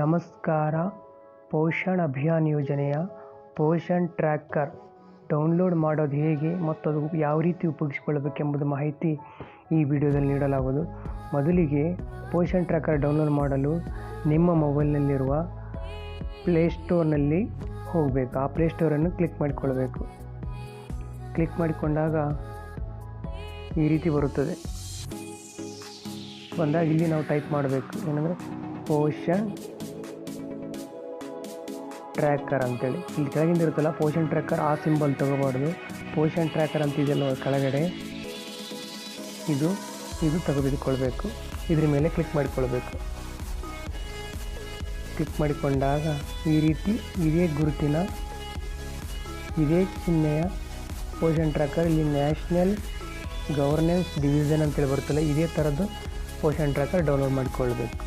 ನಮಸ್ಕಾರ. ಪೋಷಣ್ ಅಭಿಯಾನ್ ಯೋಜನೆಯ Poshan tracker download ಮಾಡೋದು ಹೇಗೆ ಮತ್ತು ಅದು ಯಾವ ರೀತಿ ಉಪಯೋಗಿಸಿಕೊಳ್ಳಬೇಕೆಂಬುದು ಮಾಹಿತಿ ಈ ವಿಡಿಯೋದಲ್ಲಿ ನೀಡಲಾಗುವುದು. ಮೊದಲಿಗೆ ಪೋಷಣ್ ಟ್ರ್ಯಾಕರ್ ಡೌನ್ಲೋಡ್ ಮಾಡಲು ನಿಮ್ಮ ಮೊಬೈಲ್ನಲ್ಲಿರುವ ಪ್ಲೇಸ್ಟೋರ್ನಲ್ಲಿ ಹೋಗಬೇಕು. ಆ ಪ್ಲೇಸ್ಟೋರನ್ನು ಕ್ಲಿಕ್ ಮಾಡಿಕೊಳ್ಬೇಕು ಕ್ಲಿಕ್ ಮಾಡಿಕೊಂಡಾಗ ಈ ರೀತಿ ಬರುತ್ತದೆ. ಬಂದಾಗ ಇಲ್ಲಿ ನಾವು ಟೈಪ್ ಮಾಡಬೇಕು. ಏನಂದರೆ ಪೋಷನ್ ಟ್ರ್ಯಾಕರ್ ಅಂತೇಳಿ. ಇಲ್ಲಿ ಕೆಳಗಿಂದ ಇರುತ್ತಲ್ಲ ಪೋಷನ್ ಟ್ರ್ಯಾಕರ್ ಆ ಸಿಂಬಲ್ ತಗೋಬಾರ್ದು. ಪೋಷನ್ ಟ್ರ್ಯಾಕರ್ ಅಂತ ಇದೆಯಲ್ಲ ಕೆಳಗಡೆ. ಇದು ಇದು ತೆಗೆದುಕೊಳ್ಬೇಕು. ಇದ್ರ ಮೇಲೆ ಕ್ಲಿಕ್ ಮಾಡಿಕೊಳ್ಬೇಕು. ಕ್ಲಿಕ್ ಮಾಡಿಕೊಂಡಾಗ ಈ ರೀತಿ ಇದೇ ಗುರುತಿನ, ಇದೇ ಚಿಹ್ನೆಯ ಪೋಷನ್ ಟ್ರ್ಯಾಕರ್ ಇಲ್ಲಿ ನ್ಯಾಷನಲ್ ಗವರ್ನೆನ್ಸ್ ಡಿವಿಷನ್ ಅಂತೇಳಿ ಬರುತ್ತಲ್ಲ, ಇದೇ ಥರದ್ದು ಪೋಷನ್ ಟ್ರ್ಯಾಕರ್ ಡೌನ್ಲೋಡ್ ಮಾಡಿಕೊಳ್ಬೇಕು.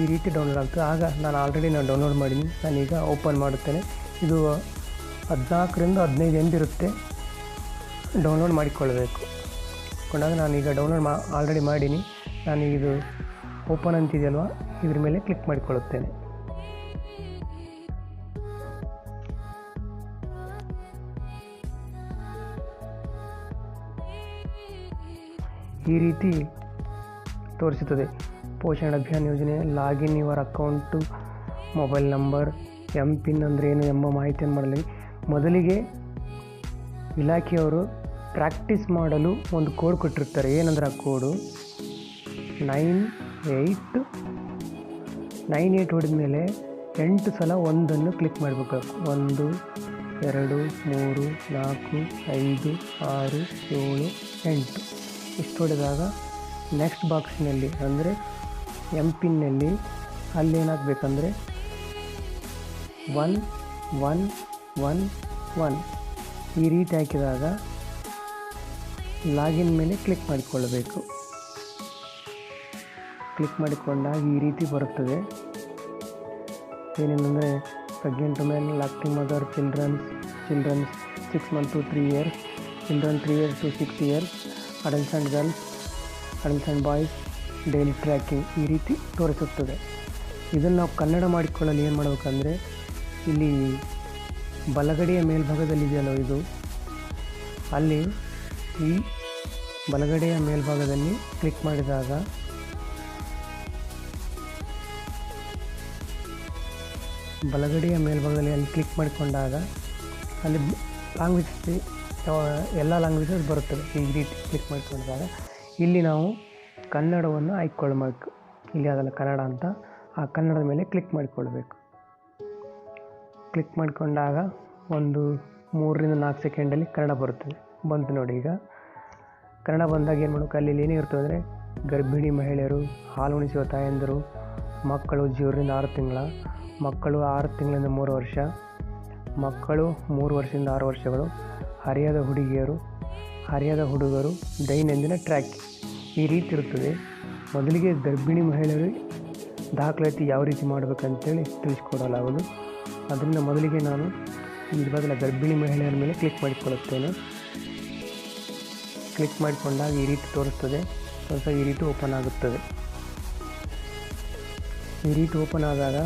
ಈ ರೀತಿ ಡೌನ್ಲೋಡ್ ಆಗ್ತದೆ. ಆಗ ನಾನು ಆಲ್ರೆಡಿ ನಾನು ಡೌನ್ಲೋಡ್ ಮಾಡೀನಿ. ನಾನೀಗ ಓಪನ್ ಮಾಡುತ್ತೇನೆ. ಇದು ಹದಿನಾಲ್ಕರಿಂದ ಹದಿನೈದು ಎಂದಿರುತ್ತೆ ಡೌನ್ಲೋಡ್ ಮಾಡಿಕೊಳ್ಬೇಕು. ಕೊಂಡಾಗ ನಾನೀಗ ಡೌನ್ಲೋಡ್ ಮಾ ಆಲ್ರೆಡಿ ಮಾಡೀನಿ. ನಾನು ಇದು ಓಪನ್ ಅಂತಿದೆಯಲ್ವ? ಇದ್ರ ಮೇಲೆ ಕ್ಲಿಕ್ ಮಾಡಿಕೊಳ್ಳುತ್ತೇನೆ. ಈ ರೀತಿ ತೋರಿಸುತ್ತದೆ. ಪೋಷಣ ಅಭಿಯಾನ್ ಯೋಜನೆ, login your account, mobile number, M pin ಅಂದರೆ ಏನು ಎಂಬ ಮಾಹಿತಿಯನ್ನು ಮಾಡಲಿ. ಮೊದಲಿಗೆ ಇಲಾಖೆಯವರು ಪ್ರಾಕ್ಟೀಸ್ ಮಾಡಲು ಒಂದು ಕೋಡ್ ಕೊಟ್ಟಿರ್ತಾರೆ. ಏನಂದ್ರೆ ಆ code? Nine eight nine eight ಹೊಡೆದ ಮೇಲೆ ಎಂಟು ಸಲ ಒಂದನ್ನು ಕ್ಲಿಕ್ ಮಾಡಬೇಕು. ಒಂದು, ಎರಡು, ಮೂರು, ನಾಲ್ಕು, ಐದು, ಆರು, ಏಳು, ಎಂಟು. ಇಷ್ಟು ಹೊಡೆದಾಗ ನೆಕ್ಸ್ಟ್ ಬಾಕ್ಸ್ನಲ್ಲಿ ಅಂದರೆ ಎಂ ಪಿನ್ನಲ್ಲಿ ಅಲ್ಲೇನಾಗಬೇಕಂದ್ರೆ ಒನ್ ಒನ್ ಒನ್ ಒನ್ ಈ ರೀತಿ ಹಾಕಿದಾಗ ಲಾಗಿನ್ ಮೇಲೆ ಕ್ಲಿಕ್ ಮಾಡಿಕೊಳ್ಳಬೇಕು. ಕ್ಲಿಕ್ ಮಾಡಿಕೊಂಡಾಗ ಈ ರೀತಿ ಬರುತ್ತದೆ. ಏನೇನೆಂದರೆ pregnant women lactating mother children children six month to three years children three years to six years adults and girls adults and boys daily tracking ಈ ರೀತಿ ತೋರಿಸುತ್ತದೆ. ಇದನ್ನು ನಾವು ಕನ್ನಡ ಮಾಡಿಕೊಳ್ಳಲು ಏನು ಮಾಡಬೇಕಂದ್ರೆ, ಇಲ್ಲಿ ಬಲಗಡೆಯ ಮೇಲ್ಭಾಗದಲ್ಲಿ ಇದೆಯಲ್ಲ ಇದು, ಅಲ್ಲಿ ಈ ಬಲಗಡೆಯ ಮೇಲ್ಭಾಗದಲ್ಲಿ ಕ್ಲಿಕ್ ಮಾಡಿದಾಗ ಬಲಗಡೆಯ ಮೇಲ್ಭಾಗದಲ್ಲಿ ಅಲ್ಲಿ ಕ್ಲಿಕ್ ಮಾಡಿಕೊಂಡಾಗ ಅಲ್ಲಿ ಲ್ಯಾಂಗ್ವೇಜ್ ಎಲ್ಲ ಲ್ಯಾಂಗ್ವೇಜಸ್ ಬರುತ್ತವೆ. ಈ ರೀತಿ ಕ್ಲಿಕ್ ಮಾಡಿಕೊಂಡಾಗ ಇಲ್ಲಿ ನಾವು ಕನ್ನಡವನ್ನು ಆಯ್ಕೊಳ್ಬೇಕು. ಇಲ್ಲಿ ಅದಲ್ಲ ಕನ್ನಡ ಅಂತ. ಆ ಕನ್ನಡದ ಮೇಲೆ ಕ್ಲಿಕ್ ಮಾಡಿಕೊಳ್ಬೇಕು. ಕ್ಲಿಕ್ ಮಾಡಿಕೊಂಡಾಗ ಒಂದು ಮೂರರಿಂದ ನಾಲ್ಕು ಸೆಕೆಂಡಲ್ಲಿ ಕನ್ನಡ ಬರುತ್ತದೆ. ಬಂತು ನೋಡಿ ಈಗ. ಕನ್ನಡ ಬಂದಾಗ ಏನು ಮಾಡಬೇಕು? ಅಲ್ಲಿ ಏನೇ ಇರ್ತದೆ ಅಂದರೆ ಗರ್ಭಿಣಿ ಮಹಿಳೆಯರು, ಹಾಲು ಉಣಿಸುವ ತಾಯಂದಿರು, ಮಕ್ಕಳು ಜೀವರಿಂದ ಆರು ತಿಂಗಳ, ಮಕ್ಕಳು ಆರು ತಿಂಗಳಿಂದ ಮೂರು ವರ್ಷ, ಮಕ್ಕಳು ಮೂರು ವರ್ಷದಿಂದ ಆರು ವರ್ಷಗಳು ಹರಿಯದ ಹುಡುಗಿಯರು, ಹರಿಯದ ಹುಡುಗರು ದೈನಂದಿನ ಟ್ರ್ಯಾಕ್. ಈ ರೀತಿ ಇರುತ್ತದೆ. ಮೊದಲಿಗೆ ಗರ್ಭಿಣಿ ಮಹಿಳೆಯರು ದಾಖಲಾತಿ ಯಾವ ರೀತಿ ಮಾಡಬೇಕಂತೇಳಿ ತಿಳಿಸ್ಕೊಡಲಾಗದು ಅದರಿಂದ ಮೊದಲಿಗೆ ನಾನು ಇವಾಗಲ ಗರ್ಭಿಣಿ ಮಹಿಳೆಯರ ಮೇಲೆ ಕ್ಲಿಕ್ ಮಾಡಿಕೊಳ್ಳುತ್ತೇನೆ. ಕ್ಲಿಕ್ ಮಾಡಿಕೊಂಡಾಗ ಈ ರೀತಿ ತೋರಿಸ್ತದೆ. ಸ್ವಲ್ಪ ಈ ರೀತಿ ಓಪನ್ ಆಗುತ್ತದೆ. ಈ ರೀತಿ ಓಪನ್ ಆದಾಗ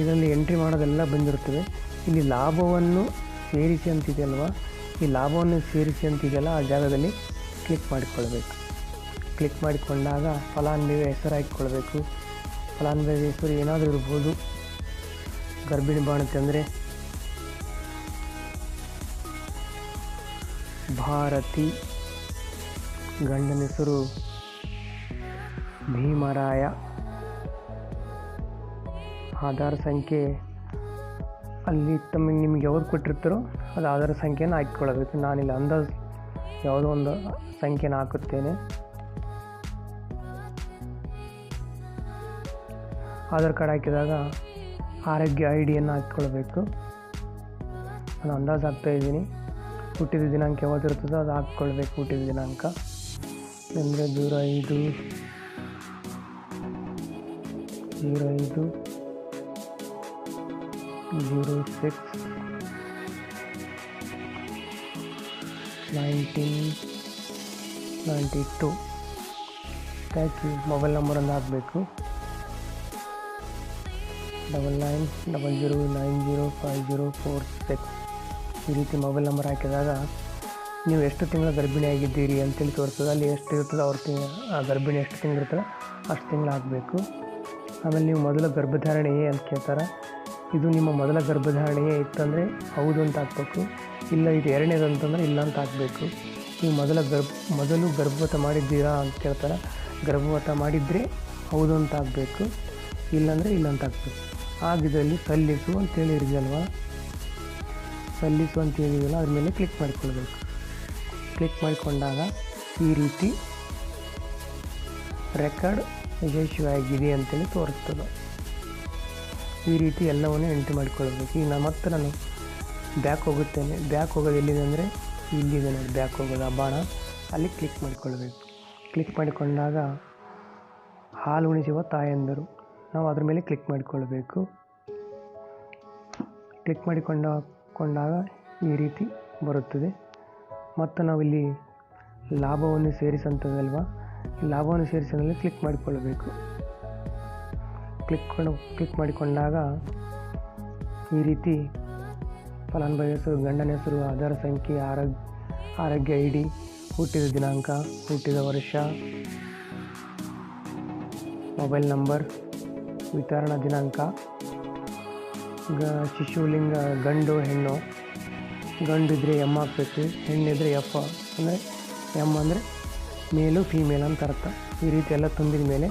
ಇದರಲ್ಲಿ ಎಂಟ್ರಿ ಮಾಡೋದೆಲ್ಲ ಬಂದಿರುತ್ತದೆ. ಇಲ್ಲಿ ಲಾಭವನ್ನು ಸೇರಿಸಿ ಅಂತಿದೆಯಲ್ವ ಈ ಲಾಭವನ್ನು ಸೇರಿಸಿ ಅಂತಿದೆಯಲ್ಲ, ಆ ಜಾಗದಲ್ಲಿ ಕ್ಲಿಕ್ ಮಾಡಿಕೊಳ್ಬೇಕು ಕ್ಲಿಕ್ ಮಾಡಿಕೊಂಡಾಗ ಫಲಾನುಭವಿ ಹೆಸರು ಹಾಕಿಕೊಳ್ಬೇಕು ಫಲಾನುಭವಿ ಹೆಸರು ಏನಾದರೂ ಇರ್ಬೋದು. ಗರ್ಭಿಣಿ ಬಾಣತಿ ಅಂದರೆ ಭಾರತಿ, ಗಂಡನ ಹೆಸರು ಭೀಮರಾಯ. ಆಧಾರ್ ಸಂಖ್ಯೆ ಅಲ್ಲಿ ತಮಗೆ ನಿಮ್ಗೆ ಯಾವ್ದು ಕೊಟ್ಟಿರ್ತಾರೋ ಅದು ಆಧಾರ್ ಸಂಖ್ಯೆನ ಹಾಕಿಕೊಳ್ಳಬೇಕು ನಾನಿಲ್ಲಿ ಅಂದಾಜು ಯಾವುದೋ ಒಂದು ಸಂಖ್ಯೆನ ಹಾಕುತ್ತೇನೆ. ಆಧಾರ್ ಕಾರ್ಡ್ ಹಾಕಿದಾಗ ಆರೋಗ್ಯ ಐ ಡಿಯನ್ನು ಹಾಕ್ಕೊಳ್ಬೇಕು. ನಾನು ಅಂದಾಜು ಹಾಕ್ತಾ ಇದ್ದೀನಿ. ಹುಟ್ಟಿದ ದಿನಾಂಕ ಯಾವತ್ತಿರ್ತದೋ ಅದು ಹಾಕ್ಕೊಳ್ಬೇಕು ಹುಟ್ಟಿದ ದಿನಾಂಕ. ಅಂದರೆ ದೂರ ಐದು ಜೀರೋ ಐದು zero six nineteen ninety two thank you mobile ನಂಬರನ್ನು ಹಾಕಬೇಕು. Double nine double zero nine zero five zero four six ಈ ರೀತಿ ಮೊಬೈಲ್ ನಂಬರ್ ಹಾಕಿದಾಗ ನೀವು ಎಷ್ಟು ತಿಂಗಳ ಗರ್ಭಿಣಿಯಾಗಿದ್ದೀರಿ ಅಂತೇಳಿ ತೋರಿಸ್ತದೆ. ಅಲ್ಲಿ ಎಷ್ಟು ಇರ್ತದೆ, ಅವ್ರ ತಿಂಗ ಆ ಗರ್ಭಿಣಿ ಎಷ್ಟು ತಿಂಗಳು ಇರ್ತದೆ, ಅಷ್ಟು ತಿಂಗಳು ಹಾಕಬೇಕು. ಆಮೇಲೆ ನೀವು ಮೊದಲ ಗರ್ಭಧಾರಣೆಯೇ ಅಂತ ಕೇಳ್ತಾರೆ? ಇದು ನಿಮ್ಮ ಮೊದಲ ಗರ್ಭಧಾರಣೆಯೇ ಇತ್ತಂದರೆ ಹೌದು ಅಂತ ಹಾಕ್ಬೇಕು. ಇಲ್ಲ ಇದು ಎರಡನೇದು ಅಂತಂದರೆ ಇಲ್ಲ ಅಂತ ಹಾಕಬೇಕು. ನೀವು ಮೊದಲ ಗರ್ಭ, ಮೊದಲು ಗರ್ಭವತ ಮಾಡಿದ್ದೀರಾ ಅಂತ ಕೇಳ್ತಾರೆ. ಗರ್ಭವತ ಮಾಡಿದರೆ ಹೌದು ಅಂತ ಹಾಕಬೇಕು. ಇಲ್ಲಾಂದರೆ ಇಲ್ಲ ಅಂತ ಆಗ್ಬೇಕು ಆಗಿದ್ರಲ್ಲಿ ಸಲ್ಲಿಸು ಅಂತೇಳಿ ಇರಿದಲ್ವಾ ಸಲ್ಲಿಸು ಅಂತ ಹೇಳಿದಲ್ಲ ಅದ್ರ ಮೇಲೆ ಕ್ಲಿಕ್ ಮಾಡಿಕೊಳ್ಬೇಕು. ಕ್ಲಿಕ್ ಮಾಡಿಕೊಂಡಾಗ ಈ ರೀತಿ ರೆಕಾರ್ಡ್ ಯಶಸ್ವಿಯಾಗಿದೆ ಅಂತೇಳಿ ತೋರಿಸ್ತದೆ. ಈ ರೀತಿ ಎಲ್ಲವನ್ನು ಎಂಟ್ರಿ ಮಾಡಿಕೊಳ್ಬೇಕು ಈಗ ನಾನು ಮತ್ತೆ ನಾನು ಬ್ಯಾಕ್ ಹೋಗುತ್ತೇನೆ. ಬ್ಯಾಕ್ ಹೋಗೋದು ಎಲ್ಲಿದೆ ಅಂದರೆ ಇಲ್ಲಿದೆ ನೋಡಿ, ಬ್ಯಾಕ್ ಹೋಗೋದು ಆ ಬಾಣ. ಅಲ್ಲಿ ಕ್ಲಿಕ್ ಮಾಡಿಕೊಳ್ಬೇಕು ಕ್ಲಿಕ್ ಮಾಡಿಕೊಂಡಾಗ ಹಾಲು ಉಣಿಸುವ ತಾಯಂದರು ನಾವು ಅದ್ರ ಮೇಲೆ ಕ್ಲಿಕ್ ಮಾಡಿಕೊಳ್ಬೇಕು. ಕ್ಲಿಕ್ ಮಾಡಿಕೊಂಡ ಕೊಂಡಾಗ ಈ ರೀತಿ ಬರುತ್ತದೆ. ಮತ್ತು ನಾವಿಲ್ಲಿ ಲಾಭವನ್ನು ಸೇರಿಸಂತದಲ್ವಾ ಲಾಭವನ್ನು ಸೇರಿಸಿದಲ್ಲಿ ಕ್ಲಿಕ್ ಮಾಡಿಕೊಳ್ಳಬೇಕು. ಕ್ಲಿಕ್ ಕೊಂಡು ಕ್ಲಿಕ್ ಮಾಡಿಕೊಂಡಾಗ ಈ ರೀತಿ ಫಲಾನುಭವಿ ಹೆಸರು, ಗಂಡನ ಹೆಸರು, ಆಧಾರ್ ಸಂಖ್ಯೆ ಆರೋಗ್ಯ ಆರೋಗ್ಯ ಐ ಡಿ, ಹುಟ್ಟಿದ ದಿನಾಂಕ, ಹುಟ್ಟಿದ ವರ್ಷ, ಮೊಬೈಲ್ ನಂಬರ್, ವಿತರಣಾ ದಿನಾಂಕ, ಗ ಶಿಶುಲಿಂಗ ಗಂಡು, ಹೆಣ್ಣು, ಗಂಡು ಇದ್ದರೆ ಎಂ ಹೆಣ್ಣಿದ್ರೆ ಎಫ್, ಅಂದರೆ ಎಂ ಅಂದರೆ ಮೇಲು, ಫೀಮೇಲ್ ಅಂತ ಅರ್ಥ. ಈ ರೀತಿ ಎಲ್ಲ ತುಂಬಿದ ಮೇಲೆ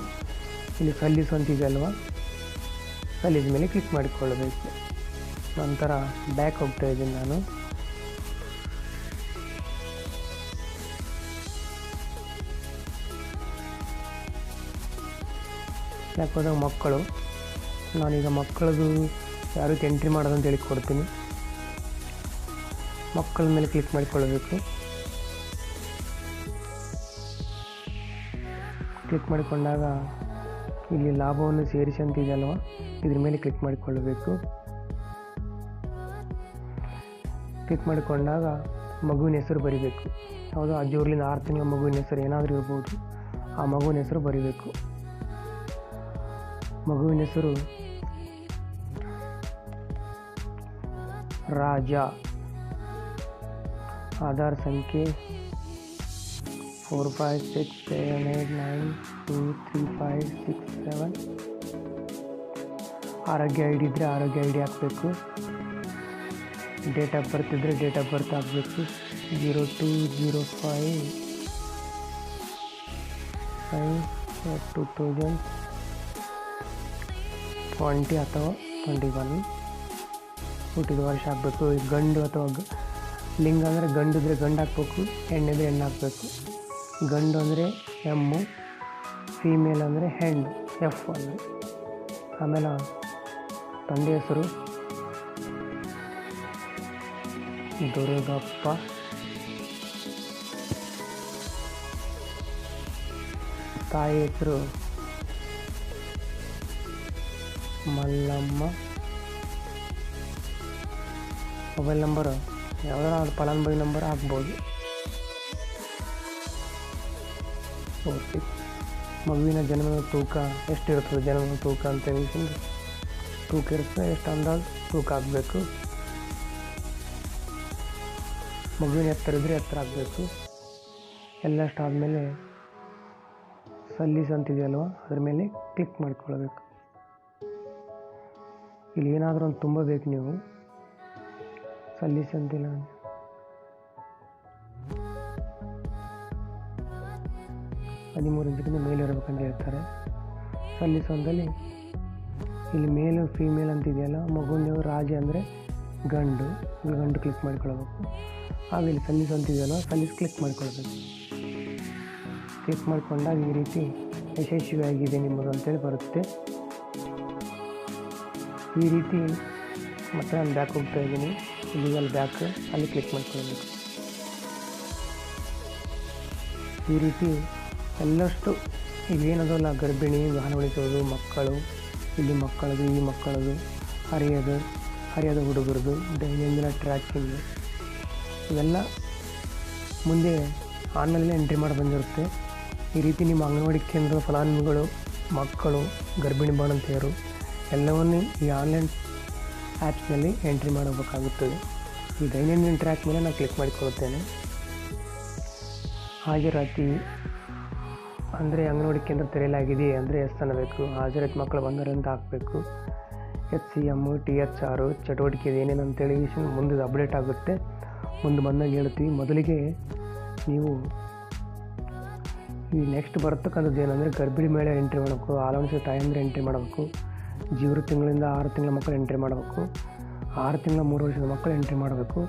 ಇಲ್ಲಿ ಸಲ್ಲಿಸು ಅಂತಿದೆ ಅಲ್ವಾ ಸಲ್ಲಿದ ಮೇಲೆ ಕ್ಲಿಕ್ ಮಾಡಿಕೊಳ್ಳಬೇಕು. ನಂತರ ಬ್ಯಾಕ್ ಹೋಗ್ತಾ ಇದ್ದೀನಿ ನಾನು. ಬ್ಯಾಕ್ ಹೋದಾಗ ಮಕ್ಕಳು, ನಾನೀಗ ಮಕ್ಕಳದು ಯಾವ ರೀತಿ ಎಂಟ್ರಿ ಮಾಡೋದು ಅಂತ ಹೇಳಿ ಕೊಡ್ತೀನಿ. ಮಕ್ಕಳ ಮೇಲೆ ಕ್ಲಿಕ್ ಮಾಡಿಕೊಳ್ಳಬೇಕು. ಕ್ಲಿಕ್ ಮಾಡಿಕೊಂಡಾಗ ಇಲ್ಲಿ ಲಾಭವನ್ನು ಸೇರಿಸಿ ಅಂತ ಇದೆಯಲ್ವ? ಇದ್ರ ಮೇಲೆ ಕ್ಲಿಕ್ ಮಾಡಿಕೊಳ್ಳಬೇಕು. ಕ್ಲಿಕ್ ಮಾಡಿಕೊಂಡಾಗ ಮಗುವಿನ ಹೆಸರು ಬರಿಬೇಕು. ಯಾವುದು ಅಜ್ಜೂರ್ಲಿಂದ ಆರು ತಿಂಗಳ ಮಗುವಿನ ಹೆಸರು ಏನಾದರೂ ಇರ್ಬೋದು. ಆ ಮಗುವಿನ ಹೆಸರು ಬರೀಬೇಕು. ಮಗುವಿನ ಹೆಸರು ರಾಜ. ಆಧಾರ್ ಸಂಖ್ಯೆ four five six seven eight nine two three five six seven ಆರೋಗ್ಯ ಐ ಡಿ ಇದ್ದರೆ ಆರೋಗ್ಯ ಐ ಡಿ ಹಾಕಬೇಕು. ಡೇಟ್ ಆಫ್ ಬರ್ತ್ ಇದ್ದರೆ ಡೇಟ್ ಆಫ್ ಬರ್ತ್ ಹಾಕಬೇಕು. Zero two zero five five two thousand twenty ಅಥವಾ ಟ್ವೆಂಟಿ ಒನ್ ಹುಟ್ಟಿದ ವರ್ಷ ಹಾಕಬೇಕು. ಗಂಡು ಅಥವಾ ಲಿಂಗ ಅಂದರೆ ಗಂಡಿದ್ರೆ ಗಂಡು ಹಾಕ್ಬೇಕು ಹೆಣ್ಣಿದ್ರೆ ಹೆಣ್ಣು ಹಾಕಬೇಕು. ಗಂಡು ಅಂದರೆ ಎಮ್ಮು ಫೀಮೇಲ್ ಅಂದರೆ ಹೆಣ್ಣು, ಎಫ್ ಅಂದರೆ ಆಮೇಲೆ ತಂದೆ ಹೆಸರು ದುರ್ಗಪ್ಪ. ತಾಯಿ ಹೆಸರು ಮಲ್ಲಮ್ಮ. ಮೊಬೈಲ್ ನಂಬರು ಯಾವ್ದಾರು ಫಲಾನುಭವಿ ನಂಬರ್ ಹಾಕ್ಬೋದು ಓಕೆ ಮಗುವಿನ ಜನ್ಮದ ತೂಕ ಎಷ್ಟಿರ್ತದೆ, ಜನ್ಮದ ತೂಕ ಅಂತ ಹೇಳಿಕೊಂಡು ತೂಕ ಇರ್ತದೆ ಎಷ್ಟು ಅಂದಾಜು ತೂಕ ಆಗಬೇಕು. ಮಗುವಿನ ಎತ್ತರ ಇದ್ದರೆ ಎತ್ತರ ಆಗಬೇಕು. ಎಲ್ಲ ಆದಮೇಲೆ ಸಲ್ಲಿಸ್ ಅಂತಿದೆಯಲ್ವ ಅದ್ರ ಮೇಲೆ ಕ್ಲಿಕ್ ಮಾಡ್ಕೊಳ್ಬೇಕು. ಇಲ್ಲಿ ಏನಾದರೂ ಒಂದು ತುಂಬಬೇಕು ನೀವು. ಸಲ್ಲಿಸ್ ಅಂತಿಲ್ಲ ಹದಿಮೂರು ಇಂಚಿಗಿಂತ ಮೇಲೆ ಇರಬೇಕಂತ ಹೇಳ್ತಾರೆ. ಸಲ್ಲಿಸೋದಲ್ಲಿ ಇಲ್ಲಿ ಮೇಲು ಫೀಮೇಲ್ ಅಂತಿದೆಯಲ್ಲ ಮಗುವಿನ ರಾಜ ಅಂದರೆ ಗಂಡು. ಇಲ್ಲಿ ಗಂಡು ಕ್ಲಿಕ್ ಮಾಡ್ಕೊಳ್ಬೇಕು. ಆಗ ಇಲ್ಲಿ ಸಲ್ಲಿಸು ಅಂತಿದೆಯಲ್ಲ ಸಲ್ಲಿಸ್ ಕ್ಲಿಕ್ ಮಾಡ್ಕೊಳ್ಬೇಕು. ಕ್ಲಿಕ್ ಮಾಡಿಕೊಂಡಾಗ ಈ ರೀತಿ ಯಶಸ್ವಿಯಾಗಿದೆ ನಿಮ್ಮದು ಅಂತೇಳಿ ಬರುತ್ತೆ. ಈ ರೀತಿ ಮತ್ತೆ ನಾನು ಬ್ಯಾಕ್ ಹೋಗ್ತಾ ಇದ್ದೀನಿ. ಗೂಗಲ್ ಬ್ಯಾಕ್ ಅಲ್ಲಿ ಕ್ಲಿಕ್ ಮಾಡ್ಕೊಳ್ಬೇಕು. ಈ ರೀತಿ ಎಲ್ಲಷ್ಟು ಇವೇನದಲ್ಲ ಗರ್ಭಿಣಿ ಉಳಿಸೋದು ಮಕ್ಕಳು, ಇಲ್ಲಿ ಮಕ್ಕಳದು, ಈ ಮಕ್ಕಳದು, ಹರಿಯೋದು ಹರಿಯೋದು ಹುಡುಗರದು, ದೈನಂದಿನ ಟ್ರ್ಯಾಕಿಂಗ್ ಇವೆಲ್ಲ ಮುಂದೆ ಆನ್ಲೈನಲ್ಲಿ ಎಂಟ್ರಿ ಮಾಡಿ ಬಂದಿರುತ್ತೆ. ಈ ರೀತಿ ನಿಮ್ಮ ಅಂಗನವಾಡಿ ಕೇಂದ್ರದ ಫಲಾನುಭವಿಗಳು, ಮಕ್ಕಳು, ಗರ್ಭಿಣಿ ಬಾಣಂತಿಯರು, ಎಲ್ಲವನ್ನೂ ಈ ಆನ್ಲೈನ್ ಆ್ಯಪ್ಸ್ನಲ್ಲಿ ಎಂಟ್ರಿ ಮಾಡಬೇಕಾಗುತ್ತದೆ. ಈ ದೈನಂದಿನ ಟ್ರ್ಯಾಕ್ ಮೇಲೆ ನಾನು ಕ್ಲಿಕ್ ಮಾಡಿಕೊಳ್ಳುತ್ತೇನೆ. ಹಾಜರಾತಿ ಅಂದರೆ ಅಂಗನವಾಡಿ ಕೇಂದ್ರ ತೆರೆಯಲಾಗಿದೆ ಅಂದರೆ ಎಸ್ ಅನ್ನಬೇಕು. ಹಾಜರಾತಿ ಮಕ್ಕಳು ಬಂದರಂತ ಹಾಕಬೇಕು. H C M T H ಆರು ಚಟುವಟಿಕೆ ಏನೇನು ಅಂತೇಳಿ ಮುಂದೆ ಅಪ್ಡೇಟ್ ಆಗುತ್ತೆ. ಮುಂದೆ ಬಂದಾಗ ಹೇಳ್ತೀವಿ. ಮೊದಲಿಗೆ ನೀವು ಈ ನೆಕ್ಸ್ಟ್ ಬರ್ತಕ್ಕಂಥದ್ದು ಏನಂದರೆ ಗರ್ಭಿಣಿ ಮೇಳೆ ಎಂಟ್ರಿ ಮಾಡಬೇಕು ಹಾಲುಣಿಸಿದ ತಾಯಂದ್ರೆ ಎಂಟ್ರಿ ಮಾಡಬೇಕು ಜೀವರು ತಿಂಗಳಿಂದ ಆರು ತಿಂಗಳ ಮಕ್ಕಳು ಎಂಟ್ರಿ ಮಾಡಬೇಕು, ಆರು ತಿಂಗಳ ಮೂರು ವರ್ಷದ ಮಕ್ಕಳು ಎಂಟ್ರಿ ಮಾಡಬೇಕು,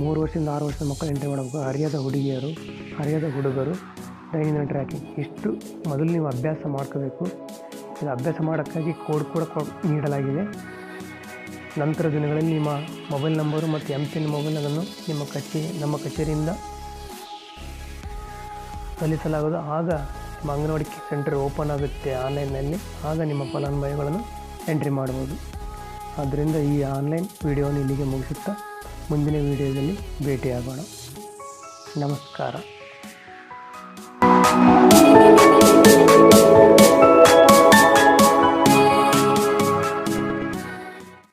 ಮೂರು ವರ್ಷದಿಂದ ಆರು ವರ್ಷದ ಮಕ್ಕಳು ಎಂಟ್ರಿ ಮಾಡಬೇಕು. ಹರಿಯದ ಹುಡುಗಿಯರು, ಹರಿಯದ ಹುಡುಗರು ದೈನಂದಿನ ಟ್ರ್ಯಾಕಿಂಗ್. ಇಷ್ಟು ಮೊದಲು ನೀವು ಅಭ್ಯಾಸ ಮಾಡ್ಕೋಬೇಕು. ಇದು ಅಭ್ಯಾಸ ಮಾಡೋಕ್ಕಾಗಿ ಕೋಡ್ ಕೂಡ ನೀಡಲಾಗಿದೆ. ನಂತರ ದಿನಗಳಲ್ಲಿ ನಿಮ್ಮ ಮೊಬೈಲ್ ನಂಬರು ಮತ್ತು ಎಂ ಪಿನ್ ಮೊಬೈಲ್ ಅದನ್ನು ನಿಮ್ಮ ಕಚೇರಿ ನಮ್ಮ ಕಚೇರಿಯಿಂದ ಸಲ್ಲಿಸಲಾಗೋದು ಆಗ ನಿಮ್ಮ ಅಂಗನವಾಡಿ ಸೆಂಟರ್ ಓಪನ್ ಆಗುತ್ತೆ ಆನ್ಲೈನ್ನಲ್ಲಿ. ಆಗ ನಿಮ್ಮ ಫಲಾನುಭವಿಗಳನ್ನು ಎಂಟ್ರಿ ಮಾಡ್ಬೋದು. ಆದ್ದರಿಂದ ಈ ಆನ್ಲೈನ್ ವಿಡಿಯೋವನ್ನು ಇಲ್ಲಿಗೆ ಮುಗಿಸುತ್ತಾ ಮುಂದಿನ ವಿಡಿಯೋದಲ್ಲಿ ಭೇಟಿಯಾಗೋಣ. ನಮಸ್ಕಾರ.